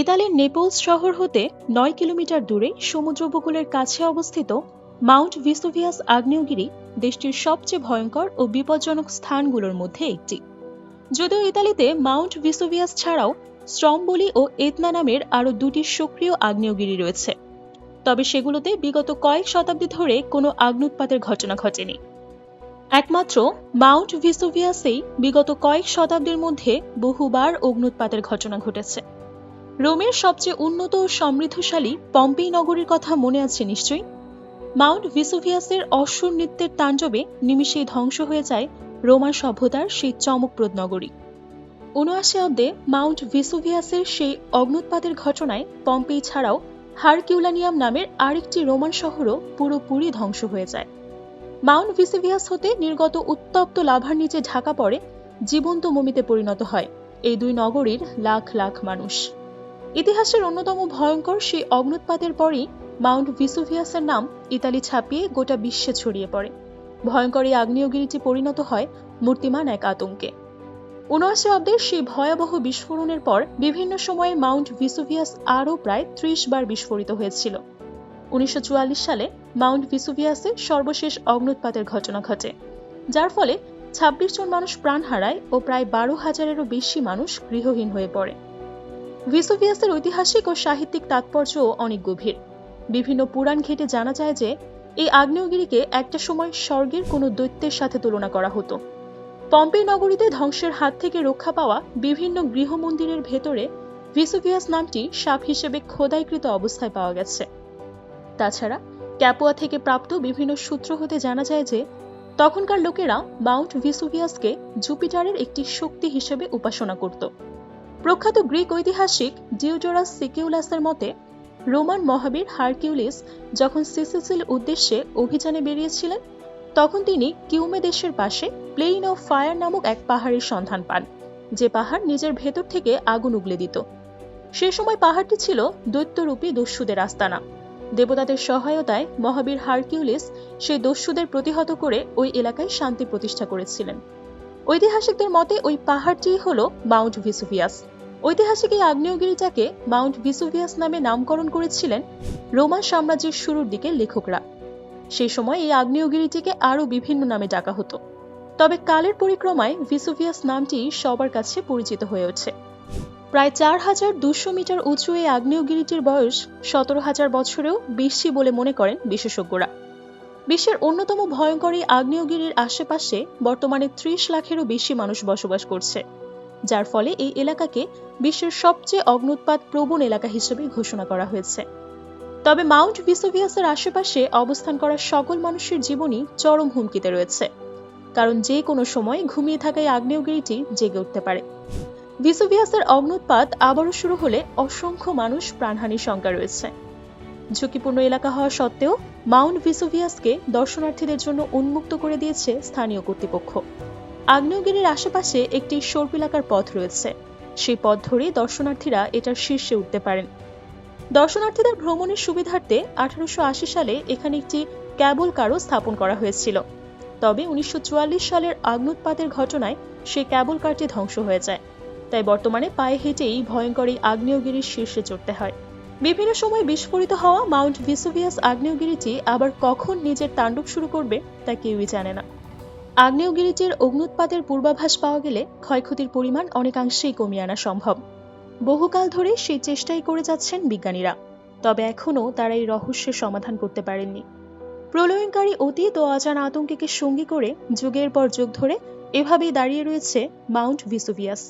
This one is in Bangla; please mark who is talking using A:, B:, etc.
A: ইতালির নেপলস শহর হতে নয় কিলোমিটার দূরে সমুদ্র উপকূলের কাছে অবস্থিত মাউন্ট ভিসোভিয়াস আগ্নেয়গিরি দেশটির সবচেয়ে ভয়ঙ্কর ও বিপজ্জনক স্থানগুলোর মধ্যে একটি। যদিও ইতালিতে মাউন্ট ভিসোভিয়াস ছাড়াও স্ট্রম্বলি ও এতনা নামের আরও দুটি সক্রিয় আগ্নেয়গিরি রয়েছে। তবে সেগুলোতে বিগত কয়েক শতাব্দী ধরে কোনো আগ্নুৎপাতের ঘটনা ঘটেনি। একমাত্র মাউন্ট ভিসোভিয়াসেই বিগত কয়েক শতাব্দীর মধ্যে বহুবার অগ্নুৎপাতের ঘটনা ঘটেছে। রোমের সবচেয়ে উন্নত ও সমৃদ্ধশালী পম্পেই নগরীর কথা মনে আছে নিশ্চয়ই? মাউন্ট ভিসোভিয়াসের অশ্বর নৃত্যের তাণ্ডবে নিমিষেই ধ্বংস হয়ে যায় রোমান সভ্যতার সেই চমকপ্রদ নগরী। উনআশি অব্দে মাউন্ট ভিসোভিয়াসের সেই অগ্নুৎপাতের ঘটনায় পম্পেই ছাড়াও হারকিউলানিয়াম নামের আরেকটি রোমান শহরও পুরোপুরি ধ্বংস হয়ে যায়। মাউন্ট ভিসোভিয়াস হতে নির্গত উত্তপ্ত লাভার নিচে ঢাকা পড়ে জীবন্ত মমিতে পরিণত হয়। এই দুই নগরীর লাখ লাখ মানুষ। ইতিহাসের অন্যতম ভয়ঙ্কর সেই অগ্নুৎপাতের পরই মাউন্ট ভিসুভিয়াসের নাম ইতালি ছাপিয়ে গোটা বিশ্বে ছড়িয়ে পড়ে। ভয়ঙ্কর এই আগ্নেয়গিরিটি পরিণত হয় মূর্তিমান এক আতঙ্কে। উনআশি অব্দের সেই ভয়াবহ বিস্ফোরণের পর বিভিন্ন সময়ে মাউন্ট ভিসুভিয়াস আরও প্রায় ত্রিশ বার বিস্ফোরিত হয়েছিল। উনিশশো চুয়াল্লিশ সালে মাউন্ট ভিসুভিয়াসে সর্বশেষ অগ্নুৎপাতের ঘটনা ঘটে, যার ফলে ছাব্বিশ জন মানুষ প্রাণ হারায় ও প্রায় বারো হাজারেরও বেশি মানুষ গৃহহীন হয়ে পড়ে। ভিসোভিয়াসের ঐতিহাসিক ও সাহিত্যিক তাৎপর্যও অনেক গভীর। বিভিন্ন পুরাণ ঘেটে জানা যায় যে, এই আগ্নেয়গিরিকে একটা সময় স্বর্গের কোনো দৈত্যের সাথে তুলনা করা হতো। পম্পে নগরীতে ধ্বংসের হাত থেকে রক্ষা পাওয়া বিভিন্ন গৃহমন্দিরের ভেতরে ভিসোভিয়াস নামটি সাপ হিসেবে খোদাইকৃত অবস্থায় পাওয়া গেছে। তাছাড়া ক্যাপুয়া থেকে প্রাপ্ত বিভিন্ন সূত্র হতে জানা যায় যে, তখনকার লোকেরা মাউন্ট ভিসুভিয়াসকে জুপিটারের একটি শক্তি হিসেবে উপাসনা করত। প্রখ্যাত গ্রিক ঐতিহাসিক ডিওডোরাস সিকিউলাসের মতে, রোমান মহাবীর হারকিউলিস যখন সিসিসিল উদ্দেশ্যে অভিযানে বেরিয়েছিলেন, তখন তিনি কিউমে দেশের পাশে প্লেইন অফ ফায়ার নামক এক পাহাড়ের সন্ধান পান, যে পাহাড় নিজের ভেতর থেকে আগুন উগলে দিত। সে সময় পাহাড়টি ছিল দৈত্যরূপী দস্যুদের আস্তানা। দেবতাদের সহায়তায় মহাবীর হারকিউলিস সেই দস্যুদের প্রতিহত করে ওই এলাকায় শান্তি প্রতিষ্ঠা করেছিলেন। ঐতিহাসিকদের মতে ওই পাহাড়টিই হল মাউন্ট ভিসুভিয়াস। ঐতিহাসিক এই আগ্নেয়গিরিটাকে মাউন্ট ভিসুভিয়াস নামে নামকরণ করেছিলেন রোমান সাম্রাজ্যের শুরুর দিকে লেখকরা। সেই সময় এই আগ্নেয়গিরিটিকে আরও বিভিন্ন নামে ডাকা হতো। তবে কালের পরিক্রমায় ভিসুভিয়াস নামটি সবার কাছে পরিচিত হয়ে ওঠে। প্রায় চার হাজার দুশো মিটার উঁচু এই আগ্নেয়গিরিটির বয়স সতেরো হাজার বছরেও বেশি বলে মনে করেন বিশেষজ্ঞরা। বিশ্বের অন্যতম ভয়ঙ্কর এই আগ্নেয়গিরির আশেপাশে বর্তমানে ত্রিশ লাখেরও বেশি মানুষ বসবাস করছে। যার ফলে এই এলাকাকে বিশ্বের সবচেয়ে অগ্নুৎপাত প্রবণ এলাকা হিসেবে ঘোষণা করা হয়েছে। তবে মাউন্ট ভিসোভিয়াসের আশেপাশে অবস্থান করা সকল মানুষের জীবনই চরম হুমকিতে রয়েছে, কারণ যে কোনো সময় ঘুমিয়ে থাকা এই আগ্নেয়গিরিটি জেগে উঠতে পারে। ভিসোভিয়াসের অগ্নুৎপাত আবারও শুরু হলে অসংখ্য মানুষ প্রাণহানির শঙ্কা রয়েছে। ঝুঁকিপূর্ণ এলাকা হওয়া সত্ত্বেও মাউন্ট ভিসোভিয়াসকে দর্শনার্থীদের জন্য উন্মুক্ত করে দিয়েছে স্থানীয় কর্তৃপক্ষ। আগ্নেয়গিরির আশেপাশে একটি সর্পিলাকার পথ রয়েছে। সেই পথ ধরে দর্শনার্থীরা এটার শীর্ষে উঠতে পারেন। দর্শনার্থীদের ভ্রমণের সুবিধার্থে আঠারোশো আশি সালে এখানে একটি ক্যাবল কারও স্থাপন করা হয়েছিল। তবে উনিশশো চুয়াল্লিশ সালের আগ্নুৎপাতের ঘটনায় সেই ক্যাবল কারটি ধ্বংস হয়ে যায়। তাই বর্তমানে পায়ে হেঁটেই ভয়ঙ্কর এই আগ্নেয়গিরির শীর্ষে চড়তে হয়। বিভিন্ন সময় বিস্ফোরিত হওয়া মাউন্ট ভিসোভিয়াস আগ্নেয়গিরিটি আবার কখন নিজের তাণ্ডব শুরু করবে তা কেউই জানে না। আগ্নেয়গিরিটির অগ্নুৎপাতের পূর্বাভাস পাওয়া গেলে ক্ষয়ক্ষতির পরিমাণ অনেকাংশেই কমিয়ে আনা সম্ভব। বহুকাল ধরে সেই চেষ্টাই করে যাচ্ছেন বিজ্ঞানীরা, তবে এখনও তারা এই রহস্যের সমাধান করতে পারেননি। প্রলয়নকারী অতীত ও অজানা আতঙ্ককে সঙ্গী করে যুগের পর যুগ ধরে এভাবেই দাঁড়িয়ে রয়েছে মাউন্ট ভিসুভিয়াস।